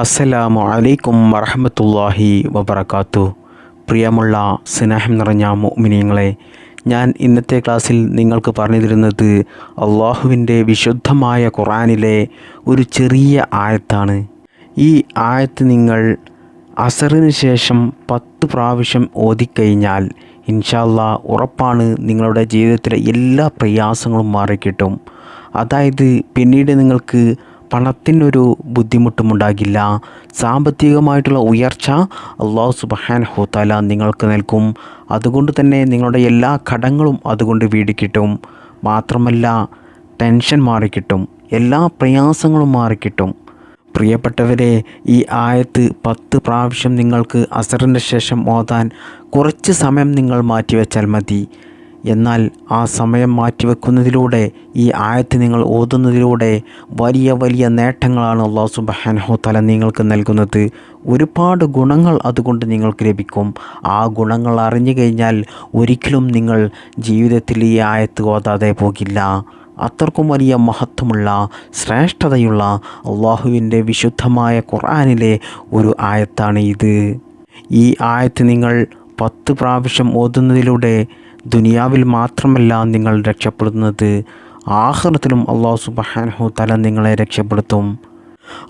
അസ്സലാമു അലൈക്കും വറഹമത്തല്ലാഹി വബർക്കാത്തു പ്രിയമുള്ള സ്നേഹം നിറഞ്ഞ മുഅ്മിനീങ്ങളെ ഞാൻ ഇന്നത്തെ ക്ലാസ്സിൽ നിങ്ങൾക്ക് പറഞ്ഞു തരുന്നത് അള്ളാഹുവിന്റെ വിശുദ്ധമായ ഖുറാനിലെ ഒരു ചെറിയ ആയത്താണ്. ഈ ആയത്ത് നിങ്ങൾ അസറിന് ശേഷം പത്ത് പ്രാവശ്യം ഓതിക്കഴിഞ്ഞാൽ ഇൻഷാല്ല ഉറപ്പാണ് നിങ്ങളുടെ ജീവിതത്തിലെ എല്ലാ പ്രയാസങ്ങളും മാറിക്കിട്ടും. അതായത് പിന്നീട് നിങ്ങൾക്ക് പണത്തിനൊരു ബുദ്ധിമുട്ടും ഉണ്ടാകില്ല സാമ്പത്തികമായിട്ടുള്ള ഉയർച്ച അള്ളാഹു സുബഹാൻ ഹോത്താല നിങ്ങൾക്ക് നൽകും. അതുകൊണ്ട് തന്നെ നിങ്ങളുടെ എല്ലാ കടങ്ങളും അതുകൊണ്ട് വീടിക്കിട്ടും മാത്രമല്ല ടെൻഷൻ മാറിക്കിട്ടും എല്ലാ പ്രയാസങ്ങളും മാറിക്കിട്ടും പ്രിയപ്പെട്ടവരെ ഈ ആയത്ത് പത്ത് പ്രാവശ്യം നിങ്ങൾക്ക് അസറിന് ശേഷം ഓതാൻ കുറച്ച് സമയം നിങ്ങൾ മാറ്റിവെച്ചാൽ മതി. എന്നാൽ ആ സമയം മാറ്റിവെക്കുന്നതിലൂടെ ഈ ആയത്ത് നിങ്ങൾ ഓതുന്നതിലൂടെ വലിയ വലിയ നേട്ടങ്ങളാണ് അള്ളാഹു സുബഹാനഹു തല നിങ്ങൾക്ക് നൽകുന്നത്. ഒരുപാട് ഗുണങ്ങൾ അതുകൊണ്ട് നിങ്ങൾക്ക് ലഭിക്കും. ആ ഗുണങ്ങൾ അറിഞ്ഞു കഴിഞ്ഞാൽ ഒരിക്കലും നിങ്ങൾ ജീവിതത്തിൽ ഈ ആയത്ത് ഓതാതെ പോകില്ല. അത്രക്കും വലിയ മഹത്വമുള്ള ശ്രേഷ്ഠതയുള്ള അള്ളാഹുവിന്റെ വിശുദ്ധമായ ഖുർആാനിലെ ഒരു ആയത്താണ് ഇത് ഈ ആയത്ത് നിങ്ങൾ പത്ത് പ്രാവശ്യം ഓതുന്നതിലൂടെ ദുനിയാവിൽ മാത്രമല്ല നിങ്ങൾ രക്ഷപ്പെടുന്നത്. ആഹ്റത്തിലും അള്ളാഹു സുബഹാനഹു തല നിങ്ങളെ രക്ഷപ്പെടുത്തും.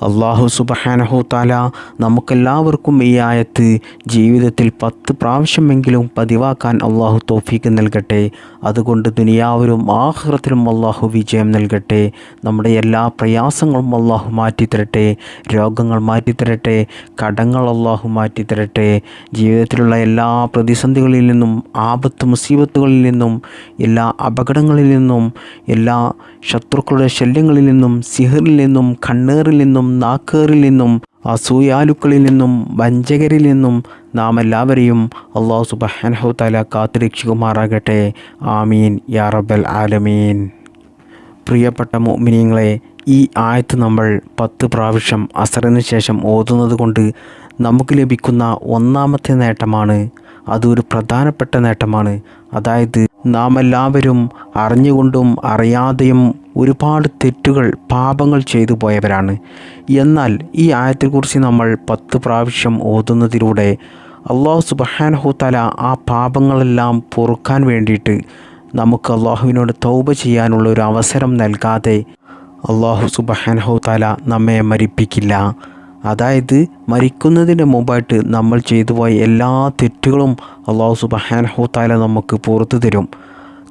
അള്ളാഹു സുബഹാനഹു താല നമുക്കെല്ലാവർക്കും ഈ ആയത്ത് ജീവിതത്തിൽ പത്ത് പ്രാവശ്യമെങ്കിലും പതിവാക്കാൻ അള്ളാഹു തോഫീക്ക് നൽകട്ടെ. അതുകൊണ്ട് ദുനിയാവിലും ആഹ്റത്തിലും അള്ളാഹു വിജയം നൽകട്ടെ. നമ്മുടെ എല്ലാ പ്രയാസങ്ങളും അള്ളാഹു മാറ്റിത്തരട്ടെ. രോഗങ്ങൾ മാറ്റിത്തരട്ടെ. കടങ്ങൾ അള്ളാഹു മാറ്റിത്തരട്ടെ. ജീവിതത്തിലുള്ള എല്ലാ പ്രതിസന്ധികളിൽ നിന്നും ആപത്ത് മുസീബത്തുകളിൽ നിന്നും എല്ലാ അപകടങ്ങളിൽ നിന്നും എല്ലാ ശത്രുക്കളുടെ ശല്യങ്ങളിൽ നിന്നും സിഹറിൽ നിന്നും കണ്ണേറിൽ നിന്നും നാക്കേറിൽ നിന്നും അസൂയാലുക്കളിൽ നിന്നും വഞ്ചകരിൽ നിന്നും നാം എല്ലാവരെയും അള്ളാഹു സുബഹാനഹു താല ആമീൻ. യാ റബ്ബൽ ആലമീൻ. പ്രിയപ്പെട്ട മോമിനിയങ്ങളെ ഈ ആയത്ത് നമ്മൾ പത്ത് പ്രാവശ്യം അസറിന് ശേഷം ഓതുന്നത് കൊണ്ട് നമുക്ക് ലഭിക്കുന്ന ഒന്നാമത്തെ നേട്ടമാണ്. അതൊരു പ്രധാനപ്പെട്ട നേട്ടമാണ്. അതായത് നാം എല്ലാവരും അറിഞ്ഞുകൊണ്ടും അറിയാതെയും ഒരുപാട് തെറ്റുകൾ പാപങ്ങൾ ചെയ്തു പോയവരാണ്. എന്നാൽ ഈ ആയത്തെക്കുറിച്ച് നമ്മൾ പത്ത് പ്രാവശ്യം ഓതുന്നതിലൂടെ അള്ളാഹു സുബഹാൻഹുത്തല ആ പാപങ്ങളെല്ലാം പൊറുക്കാൻ വേണ്ടിയിട്ട് നമുക്ക് അള്ളാഹുവിനോട് തൗബ ചെയ്യാനുള്ള ഒരു അവസരം നൽകാതെ അള്ളാഹു സുബഹാൻഹുത്തല നമ്മെ മരിപ്പിക്കില്ല. അതായത് മരിക്കുന്നതിന് മുമ്പായിട്ട് നമ്മൾ ചെയ്തു പോയ എല്ലാ തെറ്റുകളും അള്ളാഹു സുബഹാനഹുത്താല നമുക്ക് പുറത്തു തരും.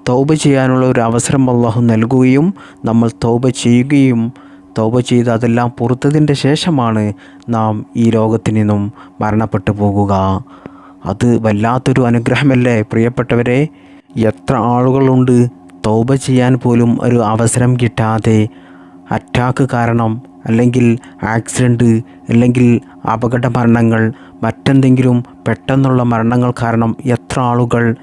തൗബ ചെയ്യാനുള്ള ഒരു അവസരം അള്ളാഹു നൽകുകയും നമ്മൾ തൗബ ചെയ്യുകയും തൗബ ചെയ്ത് അതെല്ലാം പുറത്തതിന്റെ ശേഷമാണ് നാം ഈ ലോകത്തിൽ നിന്നും മരണപ്പെട്ടു പോകുക. അത് വല്ലാത്തൊരു അനുഗ്രഹമല്ലേ പ്രിയപ്പെട്ടവരെ? എത്ര ആളുകളുണ്ട് തൗബ ചെയ്യാൻ പോലും ഒരു അവസരം കിട്ടാതെ അറ്റാക്ക് കാരണം അല്ലെങ്കിൽ ആക്സിഡന്റ് അല്ലെങ്കിൽ അപകട മരണങ്ങൾ മറ്റെന്തെങ്കിലും പെട്ടെന്നുള്ള മരണങ്ങൾ കാരണം എത്ര ആളുകൾ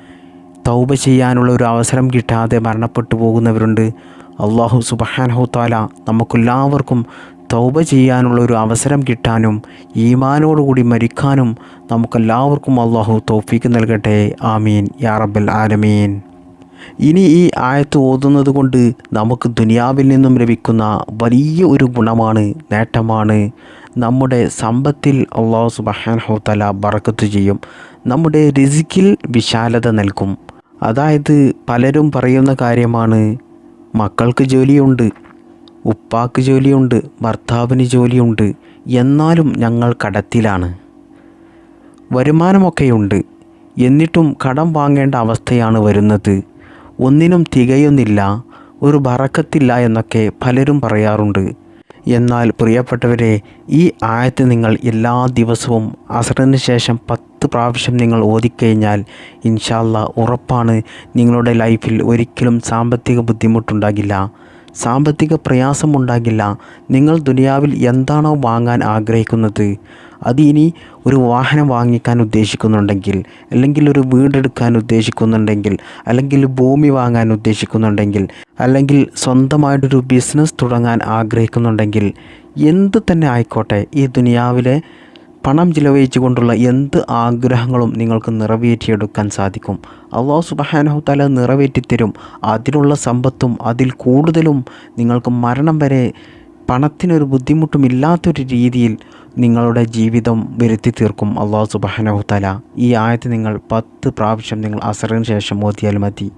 തൗബ ചെയ്യാനുള്ള ഒരു അവസരം കിട്ടാതെ മരണപ്പെട്ടു പോകുന്നവരുണ്ട്. അള്ളാഹു സുബഹാനഹു താല നമുക്കെല്ലാവർക്കും തൗബ ചെയ്യാനുള്ള ഒരു അവസരം കിട്ടാനും ഈമാനോടുകൂടി മരിക്കാനും നമുക്കെല്ലാവർക്കും അള്ളാഹു തോഫീക്ക് നൽകട്ടെ. ആമീൻ. യാ റബ്ബൽ ആലമീൻ. ഇനി ഈ ആയത്ത് ഓതുന്നത് കൊണ്ട് നമുക്ക് ദുനിയാവിൽ നിന്നും ലഭിക്കുന്ന വലിയ ഒരു ഗുണമാണ് നേട്ടമാണ് നമ്മുടെ സമ്പത്തിൽ അള്ളാഹു സുബഹാൻ ഹോത്തല ബറക്കത്ത് ചെയ്യും. നമ്മുടെ രിസിക്കിൽ വിശാലത നൽകും. അതായത് പലരും പറയുന്ന കാര്യമാണ് മക്കൾക്ക് ജോലിയുണ്ട് ഉപ്പാക്ക് ജോലിയുണ്ട് ഭർത്താവിന് ജോലിയുണ്ട് എന്നാലും ഞങ്ങൾ കടത്തിലാണ്. വരുമാനമൊക്കെയുണ്ട്. എന്നിട്ടും കടം വാങ്ങേണ്ട അവസ്ഥയാണ് വരുന്നത്. ഒന്നിനും തികയുന്നില്ല ഒരു ബറക്കത്തില്ല എന്നൊക്കെ പലരും പറയാറുണ്ട്. എന്നാൽ പ്രിയപ്പെട്ടവരെ ഈ ആയത്ത് നിങ്ങൾ എല്ലാ ദിവസവും അസറിന് ശേഷം പത്ത് പ്രാവശ്യം നിങ്ങൾ ഓതിക്കഴിഞ്ഞാൽ ഇൻഷാല്ല ഉറപ്പാണ് നിങ്ങളുടെ ലൈഫിൽ ഒരിക്കലും സാമ്പത്തിക ബുദ്ധിമുട്ടുണ്ടാകില്ല. സാമ്പത്തിക പ്രയാസമുണ്ടാകില്ല നിങ്ങൾ ദുനിയാവിൽ എന്താണോ വാങ്ങാൻ ആഗ്രഹിക്കുന്നത്. അത് ഇനി ഒരു വാഹനം വാങ്ങിക്കാൻ ഉദ്ദേശിക്കുന്നുണ്ടെങ്കിൽ അല്ലെങ്കിൽ ഒരു വീടെടുക്കാൻ ഉദ്ദേശിക്കുന്നുണ്ടെങ്കിൽ അല്ലെങ്കിൽ ഭൂമി വാങ്ങാൻ ഉദ്ദേശിക്കുന്നുണ്ടെങ്കിൽ അല്ലെങ്കിൽ സ്വന്തമായിട്ടൊരു ബിസിനസ് തുടങ്ങാൻ ആഗ്രഹിക്കുന്നുണ്ടെങ്കിൽ എന്ത് തന്നെ ആയിക്കോട്ടെ ഈ ദുനിയാവിലെ പണം ചിലവഴിച്ചു കൊണ്ടുള്ള എന്ത് ആഗ്രഹങ്ങളും നിങ്ങൾക്ക് നിറവേറ്റിയെടുക്കാൻ സാധിക്കും. അള്ളാഹു സുബഹാനഹു തല നിറവേറ്റിത്തരും. അതിനുള്ള സമ്പത്തും അതിൽ കൂടുതലും നിങ്ങൾക്ക് മരണം വരെ പണത്തിനൊരു ബുദ്ധിമുട്ടുമില്ലാത്തൊരു രീതിയിൽ നിങ്ങളുടെ ജീവിതം വരുത്തി തീർക്കും അള്ളാഹു സുബാനഹുത്തല തല ഈ ആയത്ത് നിങ്ങൾ പത്ത് പ്രാവശ്യം നിങ്ങൾ അസറിന് ശേഷം ഓതിയാൽ മതി.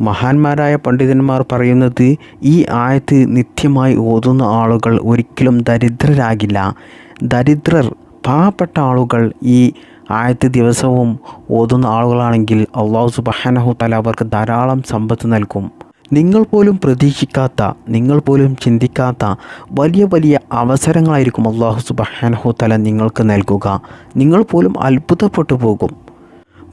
മഹാന്മാരായ പണ്ഡിതന്മാർ പറയുന്നത് ഈ ആയത്ത് നിത്യമായി ഓതുന്ന ആളുകൾ ഒരിക്കലും ദരിദ്രരാകില്ല. ദരിദ്രർ പാവപ്പെട്ട ആളുകൾ ഈ ആയത്ത് ദിവസവും ഓതുന്ന ആളുകളാണെങ്കിൽ അള്ളാഹു സുബഹാനഹു തല അവർക്ക് ധാരാളം സമ്പത്ത് നൽകും. നിങ്ങൾ പോലും പ്രതീക്ഷിക്കാത്ത നിങ്ങൾ പോലും ചിന്തിക്കാത്ത വലിയ വലിയ അവസരങ്ങളായിരിക്കും അള്ളാഹു സുബാനഹു തല നിങ്ങൾക്ക് നൽകുക. നിങ്ങൾ പോലും അത്ഭുതപ്പെട്ടു പോകും.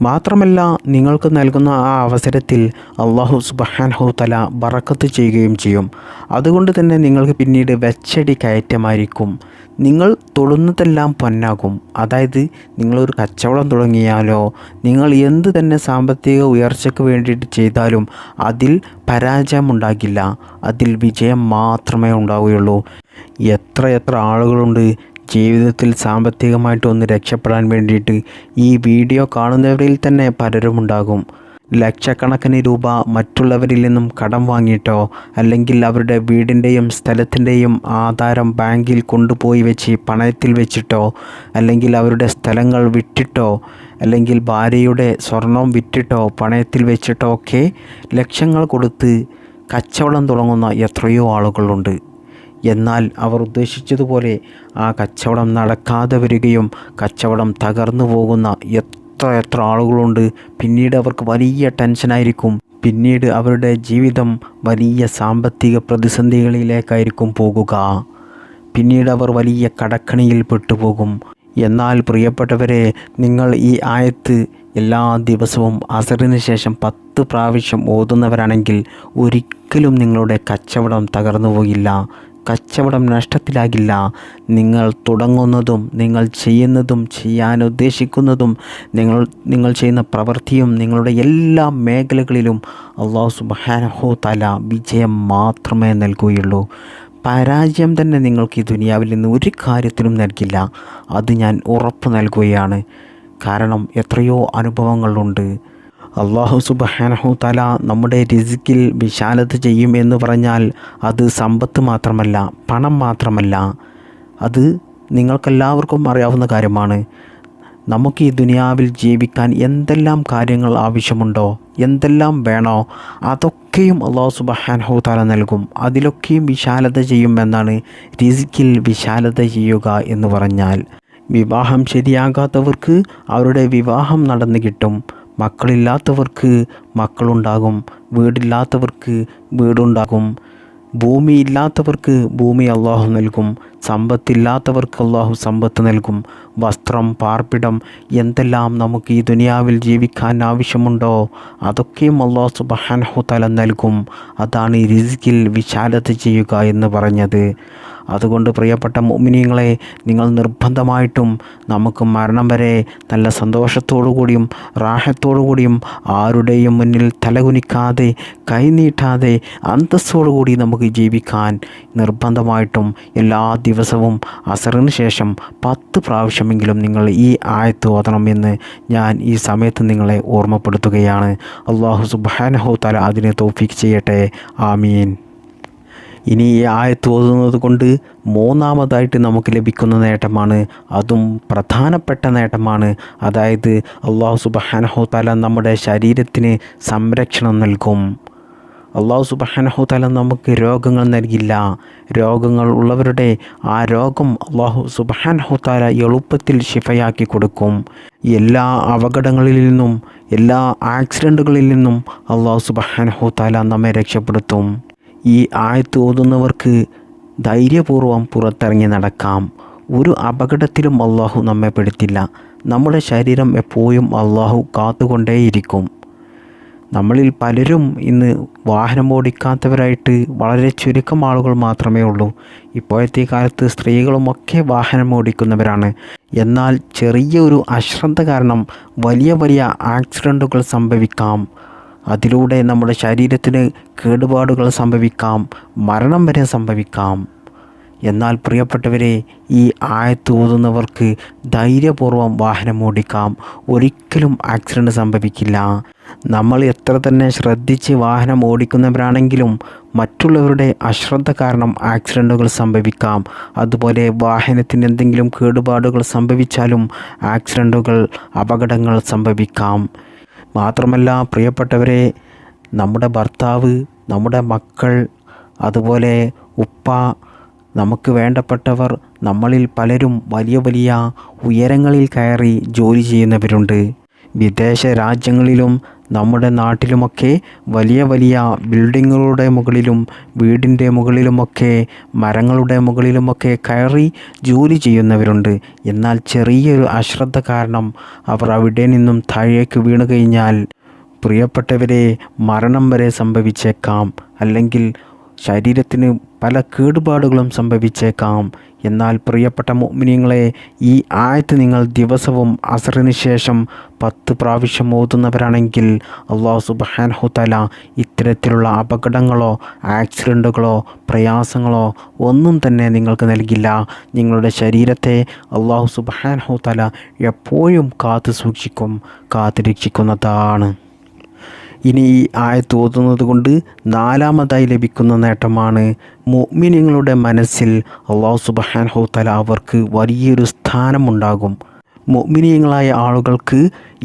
മാത്രമല്ല നിങ്ങൾക്ക് നൽകുന്ന ആ അവസരത്തിൽ അള്ളാഹു സുബഹാൻഹു തല ബറക്കത്ത് ചെയ്യുകയും ചെയ്യും. അതുകൊണ്ട് തന്നെ നിങ്ങൾക്ക് പിന്നീട് വെച്ചടി കയറ്റമായിരിക്കും. നിങ്ങൾ തൊടുന്നതെല്ലാം പൊന്നാകും. അതായത് നിങ്ങളൊരു കച്ചവടം തുടങ്ങിയാലോ നിങ്ങൾ എന്ത് തന്നെ സാമ്പത്തിക ഉയർച്ചയ്ക്ക് വേണ്ടിയിട്ട് ചെയ്താലും അതിൽ പരാജയമുണ്ടാകില്ല. അതിൽ വിജയം മാത്രമേ ഉണ്ടാവുകയുള്ളൂ. എത്ര എത്ര ആളുകളുണ്ട് ജീവിതത്തിൽ സാമ്പത്തികമായിട്ട് ഒന്ന് രക്ഷപ്പെടാൻ വേണ്ടിയിട്ട് ഈ വീഡിയോ കാണുന്നവരിൽ തന്നെ പലരും ഉണ്ടാകും ലക്ഷക്കണക്കിന് രൂപ മറ്റുള്ളവരിൽ നിന്നും കടം വാങ്ങിയിട്ടോ അല്ലെങ്കിൽ അവരുടെ വീടിന്റെയും സ്ഥലത്തിന്റെയും ആധാരം ബാങ്കിൽ കൊണ്ടുപോയി വെച്ച് പണയത്തിൽ വെച്ചിട്ടോ അല്ലെങ്കിൽ അവരുടെ സ്ഥലങ്ങൾ വിറ്റിട്ടോ അല്ലെങ്കിൽ ഭാര്യയുടെ സ്വർണം വിറ്റിട്ടോ പണയത്തിൽ വെച്ചിട്ടോ ഒക്കെ ലക്ഷങ്ങൾ കൊടുത്ത് കച്ചവടം തുടങ്ങുന്ന എത്രയോ ആളുകളുണ്ട്. എന്നാൽ അവർ ഉദ്ദേശിച്ചതുപോലെ ആ കച്ചവടം നടക്കാതെ വരികയും കച്ചവടം തകർന്നു പോകുന്ന എത്ര എത്ര ആളുകളുണ്ട്. പിന്നീട് അവർക്ക് വലിയ ടെൻഷനായിരിക്കും പിന്നീട് അവരുടെ ജീവിതം വലിയ സാമ്പത്തിക പ്രതിസന്ധികളിലേക്കായിരിക്കും പോകുക. പിന്നീട് അവർ വലിയ കടക്കണിയിൽ പെട്ടുപോകും. എന്നാൽ പ്രിയപ്പെട്ടവരെ നിങ്ങൾ ഈ ആയത്ത് എല്ലാ ദിവസവും അസറിന് ശേഷം പത്ത് പ്രാവശ്യം ഓതുന്നവരാണെങ്കിൽ ഒരിക്കലും നിങ്ങളുടെ കച്ചവടം തകർന്നു പോകില്ല കച്ചവടം നഷ്ടത്തിലാകില്ല. നിങ്ങൾ തുടങ്ങുന്നതും നിങ്ങൾ ചെയ്യുന്നതും ചെയ്യാൻ ഉദ്ദേശിക്കുന്നതും നിങ്ങൾ നിങ്ങൾ ചെയ്യുന്ന പ്രവൃത്തിയും നിങ്ങളുടെ എല്ലാ മേഖലകളിലും അള്ളാഹു സുബാനഹോ തല വിജയം മാത്രമേ നൽകുകയുള്ളൂ. പരാജയം തന്നെ നിങ്ങൾക്ക് ഈ ദുനിയാവിൽ നിന്ന് ഒരു കാര്യത്തിനും നൽകില്ല. അത് ഞാൻ ഉറപ്പ് നൽകുകയാണ്. കാരണം എത്രയോ അനുഭവങ്ങളുണ്ട്. അള്ളാഹു സുബഹാനഹു തല നമ്മുടെ രിസിക്കിൽ വിശാലത ചെയ്യും എന്ന് പറഞ്ഞാൽ അത് സമ്പത്ത് മാത്രമല്ല പണം മാത്രമല്ല. അത് നിങ്ങൾക്കെല്ലാവർക്കും അറിയാവുന്ന കാര്യമാണ്. നമുക്ക് ഈ ദുനിയാവിൽ ജീവിക്കാൻ എന്തെല്ലാം കാര്യങ്ങൾ ആവശ്യമുണ്ടോ എന്തെല്ലാം വേണോ അതൊക്കെയും അള്ളാഹു സുബഹാനഹു താല നൽകും. അതിലൊക്കെയും വിശാലത ചെയ്യും എന്നാണ് രിസിക്കിൽ വിശാലത ചെയ്യുക എന്ന് പറഞ്ഞാൽ. വിവാഹം ശരിയാകാത്തവർക്ക് അവരുടെ വിവാഹം നടന്നു കിട്ടും. മക്കളില്ലാത്തവർക്ക് മക്കളുണ്ടാകും വീടില്ലാത്തവർക്ക് വീടുണ്ടാകും. ഭൂമിയില്ലാത്തവർക്ക് ഭൂമി അള്ളാഹു നൽകും സമ്പത്തില്ലാത്തവർക്ക് അള്ളാഹു സമ്പത്ത് നൽകും. വസ്ത്രം പാർപ്പിടം എന്തെല്ലാം നമുക്ക് ഈ ദുനിയാവിൽ ജീവിക്കാൻ ആവശ്യമുണ്ടോ അതൊക്കെയും അള്ളാഹു സുബഹാനഹു തല നൽകും. അതാണ് ഈ രിസിക്കിൽ വിശാലത ചെയ്യുക എന്ന് പറഞ്ഞത്. അതുകൊണ്ട് പ്രിയപ്പെട്ട മോമിനിയങ്ങളെ നിങ്ങൾ നിർബന്ധമായിട്ടും നമുക്ക് മരണം വരെ നല്ല സന്തോഷത്തോടു കൂടിയും റാഹത്തോടു കൂടിയും ആരുടെയും മുന്നിൽ തലകുനിക്കാതെ കൈനീട്ടാതെ അന്തസ്സോടു കൂടി നമുക്ക് ജീവിക്കാൻ നിർബന്ധമായിട്ടും എല്ലാ ദിവസവും അസറിന് ശേഷം പത്ത് പ്രാവശ്യമെങ്കിലും നിങ്ങൾ ഈ ആയത്ത് ഓതണമെന്ന് ഞാൻ ഈ സമയത്ത് നിങ്ങളെ ഓർമ്മപ്പെടുത്തുകയാണ്. അള്ളാഹു സുബാനഹു തല അതിനെ തോഫിക്ക് ചെയ്യട്ടെ. ആമീൻ. ഇനി ഈ ആയത്ത് ഓതുന്നത് കൊണ്ട് മൂന്നാമതായിട്ട് നമുക്ക് ലഭിക്കുന്ന നേട്ടമാണ് അതും പ്രധാനപ്പെട്ട നേട്ടമാണ്. അതായത് അള്ളാഹു സുബഹാനഹു താല നമ്മുടെ ശരീരത്തിന് സംരക്ഷണം നൽകും. അള്ളാഹു സുബഹാനഹു തല നമുക്ക് രോഗങ്ങൾ നൽകില്ല. രോഗങ്ങൾ ഉള്ളവരുടെ ആ രോഗം അള്ളാഹു സുബഹാനഹു തല എളുപ്പത്തിൽ ശിഫയാക്കി കൊടുക്കും. എല്ലാ അപകടങ്ങളിൽ നിന്നും എല്ലാ ആക്സിഡന്റുകളിൽ നിന്നും അള്ളാഹു സുബഹാനഹു തല നമ്മെ രക്ഷപ്പെടുത്തും. ഈ ആയത്ത് ഓതുന്നവർക്ക് ധൈര്യപൂർവം പുറത്തിറങ്ങി നടക്കാം. ഒരു അപകടത്തിലും അള്ളാഹു നമ്മെ പെടുത്തില്ല. നമ്മുടെ ശരീരം എപ്പോഴും അള്ളാഹു കാത്തുകൊണ്ടേയിരിക്കും. നമ്മളിൽ പലരും ഇന്ന് വാഹനം ഓടിക്കാത്തവരായിട്ട് വളരെ ചുരുക്കം ആളുകൾ മാത്രമേ ഉള്ളൂ. ഇപ്പോഴത്തെ കാലത്ത് സ്ത്രീകളുമൊക്കെ വാഹനം ഓടിക്കുന്നവരാണ്. എന്നാൽ ചെറിയ ഒരു അശ്രദ്ധ കാരണം വലിയ വലിയ ആക്സിഡന്റുകൾ സംഭവിക്കാം. അതിലൂടെ നമ്മുടെ ശരീരത്തിന് കേടുപാടുകൾ സംഭവിക്കാം. മരണം വരെ സംഭവിക്കാം. എന്നാൽ പ്രിയപ്പെട്ടവരെ ഈ ആയത്ത് ഓതുന്നവർക്ക് ധൈര്യപൂർവം വാഹനം ഓടിക്കാം. ഒരിക്കലും ആക്സിഡന്റ് സംഭവിക്കില്ല. നമ്മൾ എത്ര തന്നെ ശ്രദ്ധിച്ച് വാഹനം ഓടിക്കുന്നവരാണെങ്കിലും മറ്റുള്ളവരുടെ അശ്രദ്ധ കാരണം ആക്സിഡന്റുകൾ സംഭവിക്കാം. അതുപോലെ വാഹനത്തിന് എന്തെങ്കിലും കേടുപാടുകൾ സംഭവിച്ചാലും ആക്സിഡന്റുകൾ അപകടങ്ങൾ സംഭവിക്കാം. മാത്രമല്ല പ്രിയപ്പെട്ടവരെ നമ്മുടെ ഭർത്താവ് നമ്മുടെ മക്കൾ അതുപോലെ ഉപ്പ നമുക്ക് വേണ്ടപ്പെട്ടവർ നമ്മളിൽ പലരും വലിയ വലിയ ഉയരങ്ങളിൽ കയറി ജോലി ചെയ്യുന്നവരുണ്ട്. വിദേശ രാജ്യങ്ങളിലും നമ്മുടെ നാട്ടിലുമൊക്കെ വലിയ വലിയ ബിൽഡിങ്ങുകളുടെ മുകളിലും വീടിന്റെ മുകളിലുമൊക്കെ മരങ്ങളുടെ മുകളിലുമൊക്കെ കയറി ജോലി ചെയ്യുന്നവരുണ്ട്. എന്നാൽ ചെറിയൊരു അശ്രദ്ധ കാരണം അവർ അവിടെ നിന്നും താഴേക്ക് വീണു കഴിഞ്ഞാൽ പ്രിയപ്പെട്ടവരെ മരണം വരെ സംഭവിച്ചേക്കാം. അല്ലെങ്കിൽ ശരീരത്തിന് പല കേടുപാടുകളും സംഭവിച്ചേക്കാം. എന്നാൽ പ്രിയപ്പെട്ട മോമിനിയങ്ങളെ ഈ ആയത്ത് നിങ്ങൾ ദിവസവും അസറിന് ശേഷം പത്ത് പ്രാവശ്യം ഓതുന്നവരാണെങ്കിൽ അള്ളാഹു സുബാൻഹുത്തല ഇത്തരത്തിലുള്ള അപകടങ്ങളോ ആക്സിഡന്റുകളോ പ്രയാസങ്ങളോ ഒന്നും തന്നെ നിങ്ങൾക്ക് നൽകില്ല. നിങ്ങളുടെ ശരീരത്തെ അള്ളാഹു സുബാൻഹുത്തല എപ്പോഴും കാത്തു സൂക്ഷിക്കും കാത്തു രക്ഷിക്കുന്നതാണ്. ഇനി ഈ ആയത്ത് ഓതുന്നത് കൊണ്ട് നാലാമതായി ലഭിക്കുന്ന നേട്ടമാണ് മുഅ്മിനീങ്ങളുടെ മനസ്സിൽ അള്ളാഹു സുബ്ഹാനഹു തആല അവർക്ക് വലിയൊരു സ്ഥാനമുണ്ടാകും. മുഅ്മിനീങ്ങളായ ആളുകൾക്ക്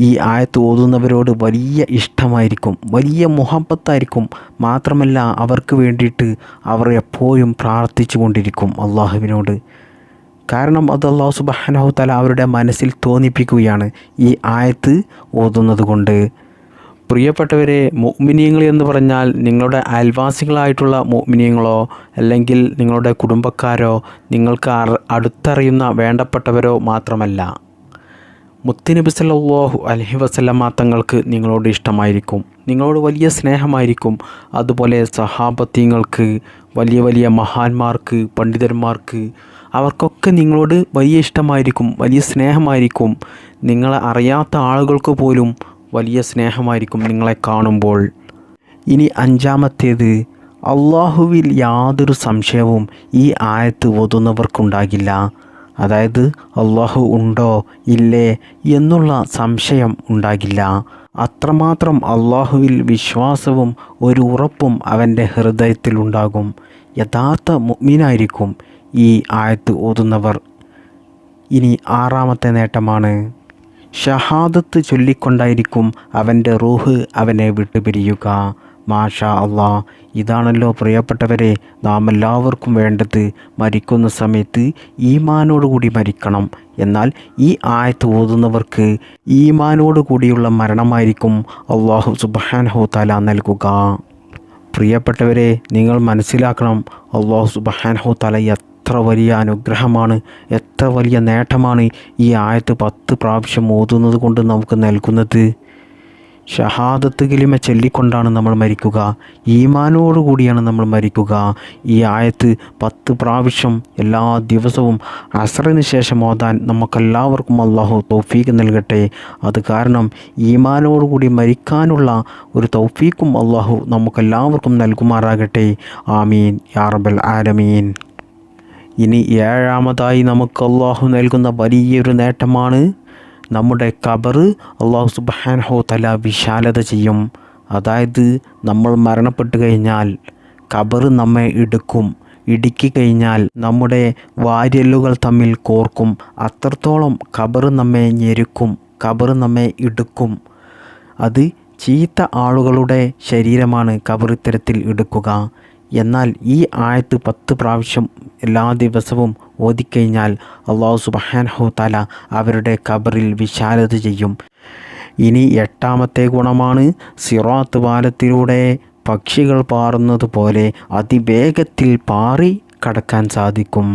ഈ ആയത്ത് ഓതുന്നവരോട് വലിയ ഇഷ്ടമായിരിക്കും വലിയ മുഹബത്തായിരിക്കും മാത്രമല്ല അവർക്ക് വേണ്ടിയിട്ട് അവർ എപ്പോഴും പ്രാർത്ഥിച്ചു കൊണ്ടിരിക്കും അള്ളാഹുവിനോട് കാരണം അത് അള്ളാഹു സുബ്ഹാനഹു തആല അവരുടെ മനസ്സിൽ തോന്നിപ്പിക്കുകയാണ് ഈ ആയത്ത് ഓതുന്നത് കൊണ്ട്. പ്രിയപ്പെട്ടവരെ മോമിനിയങ്ങൾ എന്ന് പറഞ്ഞാൽ നിങ്ങളുടെ അയൽവാസികളായിട്ടുള്ള മോമിനിയങ്ങളോ അല്ലെങ്കിൽ നിങ്ങളുടെ കുടുംബക്കാരോ നിങ്ങൾക്ക് അടുത്തറിയുന്ന വേണ്ടപ്പെട്ടവരോ മാത്രമല്ല. മുത്തുനബി സല്ലാഹു അലഹി വസല്ലമ തങ്ങൾക്ക് നിങ്ങളോട് ഇഷ്ടമായിരിക്കും. നിങ്ങളോട് വലിയ സ്നേഹമായിരിക്കും. അതുപോലെ സഹാബത്യങ്ങൾക്ക് വലിയ വലിയ മഹാന്മാർക്ക് പണ്ഡിതന്മാർക്ക് അവർക്കൊക്കെ നിങ്ങളോട് വലിയ ഇഷ്ടമായിരിക്കും വലിയ സ്നേഹമായിരിക്കും. നിങ്ങളെ അറിയാത്ത ആളുകൾക്ക് പോലും വലിയ സ്നേഹമായിരിക്കും നിങ്ങളെ കാണുമ്പോൾ. ഇനി അഞ്ചാമത്തേത് അള്ളാഹുവിൽ യാതൊരു സംശയവും ഈ ആയത്ത് ഓതുന്നവർക്കുണ്ടാകില്ല. അതായത് അള്ളാഹു ഉണ്ടോ ഇല്ലേ എന്നുള്ള സംശയം ഉണ്ടാകില്ല. അത്രമാത്രം അള്ളാഹുവിൽ വിശ്വാസവും ഒരു ഉറപ്പും അവന്റെ ഹൃദയത്തിലുണ്ടാകും യഥാർത്ഥ മുഗ്മിനായിരിക്കും ഈ ആയത്ത് ഓതുന്നവർ. ഇനി ആറാമത്തെ നേട്ടമാണ്. ഷഹാദത്ത് ചൊല്ലിക്കൊണ്ടായിരിക്കും അവന്റെ റൂഹ് അവനെ വിട്ടുപിരിയുക. മാഷാ അള്ളാ ഇതാണല്ലോ പ്രിയപ്പെട്ടവരെ നാം എല്ലാവർക്കും വേണ്ടത് മരിക്കുന്ന സമയത്ത് ഈമാനോടുകൂടി മരിക്കണം. എന്നാൽ ഈ ആയത്ത് ഓതുന്നവർക്ക് ഈമാനോട് കൂടിയുള്ള മരണമായിരിക്കും അള്ളാഹു സുബാനഹു താല നൽകുക. പ്രിയപ്പെട്ടവരെ നിങ്ങൾ മനസ്സിലാക്കണം അള്ളാഹു സുബാനഹു തല എത്ര വലിയ അനുഗ്രഹമാണ് എത്ര വലിയ നേട്ടമാണ് ഈ ആയത്ത് പത്ത് പ്രാവശ്യം ഓതുന്നത് കൊണ്ട് നമുക്ക് നൽകുന്നത്. ഷഹാദത്ത് കിലിമ ചൊല്ലിക്കൊണ്ടാണ് നമ്മൾ മരിക്കുക. ഈമാനോടുകൂടിയാണ് നമ്മൾ മരിക്കുക. ഈ ആയത്ത് പത്ത് പ്രാവശ്യം എല്ലാ ദിവസവും അസറിന് ശേഷം ഓതാൻ നമുക്കെല്ലാവർക്കും അള്ളാഹു തൗഫീക്ക് നൽകട്ടെ. അത് കാരണം ഈമാനോടുകൂടി മരിക്കാനുള്ള ഒരു തൗഫീക്കും അള്ളാഹു നമുക്കെല്ലാവർക്കും നൽകുമാറാകട്ടെ. ആമീൻ. യാ റബൽ ആലമീൻ. ഇനി ഏഴാമതായി നമുക്ക് അള്ളാഹു നൽകുന്ന വലിയൊരു നേട്ടമാണ് നമ്മുടെ കബറ് അള്ളാഹു സുബാൻഹോ തല വിശാലത ചെയ്യും. അതായത് നമ്മൾ മരണപ്പെട്ടു കഴിഞ്ഞാൽ കബറ് നമ്മെ എടുക്കും. ഇടുക്കി കഴിഞ്ഞാൽ നമ്മുടെ വാര്യലുകൾ തമ്മിൽ കോർക്കും. അത്രത്തോളം കബറ് നമ്മെ ഞെരുക്കും കബറ് നമ്മെ ഇടുക്കും അത് ചീത്ത ആളുകളുടെ ശരീരമാണ് കബർ ഇത്തരത്തിൽ എടുക്കുക. എന്നാൽ ഈ ആയത്ത് പത്ത് പ്രാവശ്യം എല്ലാ ദിവസവും ഓതിക്കഴിഞ്ഞാൽ അള്ളാഹു സുബഹാനഹു തല അവരുടെ ഖബറിൽ വിശാലത ചെയ്യും. ഇനി എട്ടാമത്തെ ഗുണമാണ് സിറാത്ത് പാലത്തിലൂടെ പക്ഷികൾ പാറുന്നത് പോലെ അതിവേഗത്തിൽ പാറി കടക്കാൻ സാധിക്കും.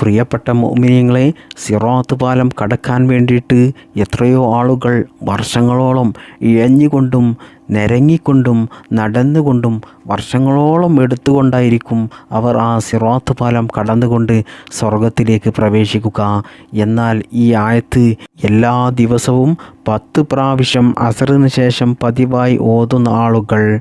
പ്രിയപ്പെട്ട മോമിനിയങ്ങളെ സിറാത്ത് പാലം കടക്കാൻ വേണ്ടിയിട്ട് എത്രയോ ആളുകൾ വർഷങ്ങളോളം ഇഴഞ്ഞുകൊണ്ടും നിരങ്ങിക്കൊണ്ടും നടന്നുകൊണ്ടും വർഷങ്ങളോളം എടുത്തുകൊണ്ടായിരിക്കും അവർ ആ സിറാത്ത് പാലം കടന്നുകൊണ്ട് സ്വർഗത്തിലേക്ക് പ്രവേശിക്കുക. എന്നാൽ ഈ ആയത്ത് എല്ലാ ദിവസവും പത്ത് പ്രാവശ്യം അസറിന് ശേഷം പതിവായി ഓതുന്ന ആളുകൾ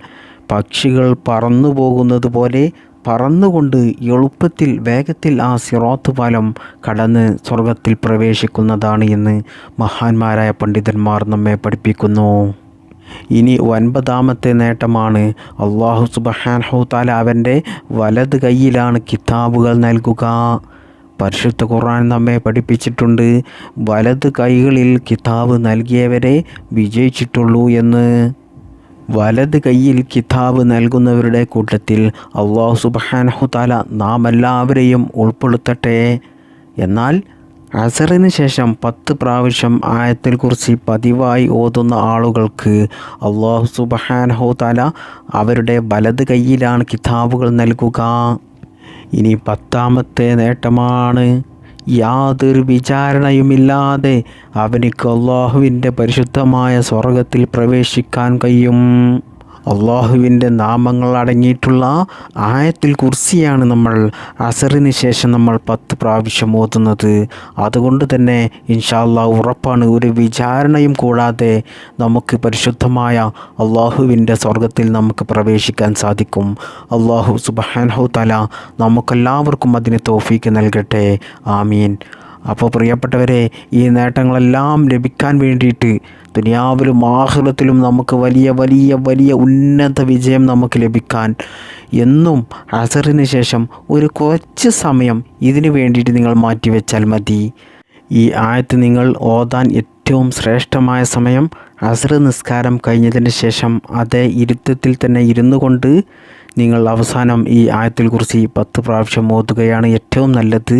പക്ഷികൾ പറന്നു പോകുന്നത് പോലെ പറന്നുകൊണ്ട് എളുപ്പത്തിൽ വേഗത്തിൽ ആ സിറോത്ത് പാലം കടന്ന് സ്വർഗത്തിൽ പ്രവേശിക്കുന്നതാണ് എന്ന് മഹാന്മാരായ പണ്ഡിതന്മാർ നമ്മെ പഠിപ്പിക്കുന്നു. ഇനി ഒൻപതാമത്തെ നേട്ടമാണ്. അള്ളാഹു സുബഹാൻഹു താല അവന്റെ വലത് കൈയിലാണ് കിതാബുകൾ നൽകുക. പരിശുദ്ധ ഖുർആൻ നമ്മെ പഠിപ്പിച്ചിട്ടുണ്ട്. വലത് കൈകളിൽ കിതാബ് നൽകിയവരെ വിജയിച്ചിട്ടുള്ളൂ എന്ന്. വലത് കൈയിൽ കിതാബ് നൽകുന്നവരുടെ കൂട്ടത്തിൽ അള്ളാഹു സുബഹാനഹു താല നാം എല്ലാവരെയും ഉൾപ്പെടുത്തട്ടെ. എന്നാൽ അസറിന് ശേഷം പത്ത് പ്രാവശ്യം ആയത്തിൽ കുറിച്ച് പതിവായി ഓതുന്ന ആളുകൾക്ക് അള്ളാഹു സുബഹാനഹോ തല അവരുടെ വലത് കൈയിലാണ് കിതാബുകൾ നൽകുക. ഇനി പത്താമത്തെ നേട്ടമാണ് യാതൊരു വിചാരണയുമില്ലാതെ അവനിക്ക് അള്ളാഹുവിന്റെ പരിശുദ്ധമായ സ്വർഗത്തിൽ പ്രവേശിക്കാൻ കഴിയും. അള്ളാഹുവിന്റെ നാമങ്ങൾ അടങ്ങിയിട്ടുള്ള ആയത്തിൽ കുർസിയാണ് നമ്മൾ അസറിന് ശേഷം നമ്മൾ പത്ത് പ്രാവശ്യം ഓതുന്നത്. അതുകൊണ്ട് തന്നെ ഇൻഷാല്ല ഉറപ്പാണ് ഒരു വിചാരണയും കൂടാതെ നമുക്ക് പരിശുദ്ധമായ അള്ളാഹുവിന്റെ സ്വർഗത്തിൽ നമുക്ക് പ്രവേശിക്കാൻ സാധിക്കും. അള്ളാഹു സുബാൻഹു തല നമുക്കെല്ലാവർക്കും അതിന് തോഫീക്ക് നൽകട്ടെ. ആമീൻ. അപ്പോൾ പ്രിയപ്പെട്ടവരെ ഈ നേട്ടങ്ങളെല്ലാം ലഭിക്കാൻ വേണ്ടിയിട്ട് ദുനിയാവിലും ആഹൃതത്തിലും നമുക്ക് വലിയ വലിയ വലിയ ഉന്നത വിജയം നമുക്ക് ലഭിക്കാൻ എന്നും അസറിന് ശേഷം ഒരു കുറച്ച് സമയം ഇതിനു വേണ്ടിയിട്ട് നിങ്ങൾ മാറ്റിവെച്ചാൽ മതി. ഈ ആയത്ത് നിങ്ങൾ ഓതാൻ ഏറ്റവും ശ്രേഷ്ഠമായ സമയം അസർ നിസ്കാരം കഴിഞ്ഞതിന് ശേഷം അതേ ഇരുത്തത്തിൽ തന്നെ ഇരുന്നു കൊണ്ട് നിങ്ങൾ അവസാനം ഈ ആയത്തിൽ കുറിച്ച് പത്ത് പ്രാവശ്യം ഓതുകയാണ് ഏറ്റവും നല്ലത്.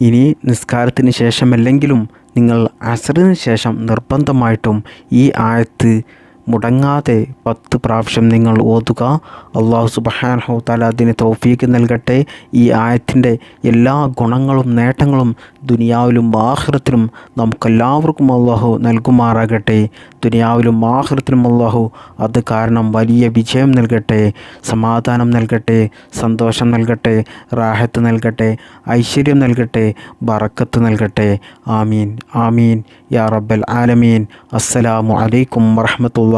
ഇനി നിസ്കാരത്തിന് ശേഷമല്ലെങ്കിലും നിങ്ങൾ അസറിന് ശേഷം നിർബന്ധമായിട്ടും ഈ ആയത്ത് മുടങ്ങാതെ പത്ത് പ്രാവശ്യം നിങ്ങൾ ഓതുക. അള്ളാഹു സുബഹാനഹു താല അതിന് തോഫീക്ക് നൽകട്ടെ. ഈ ആയത്തിന്റെ എല്ലാ ഗുണങ്ങളും നേട്ടങ്ങളും ദുനിയാവിലും ആഹൃത്തിലും നമുക്കെല്ലാവർക്കും അള്ളാഹു നൽകുമാറാകട്ടെ. ദുനിയാവിലും ആഹൃത്തിലും അള്ളാഹു അത് കാരണം വലിയ വിജയം നൽകട്ടെ സമാധാനം നൽകട്ടെ സന്തോഷം നൽകട്ടെ റാഹത്ത് നൽകട്ടെ ഐശ്വര്യം നൽകട്ടെ ബറക്കത്ത് നൽകട്ടെ. ആമീൻ ആമീൻ. യാ റബ്ബൽ ആലമീൻ. അസ്സലാമു അലൈക്കും വറഹമത്തുള്ള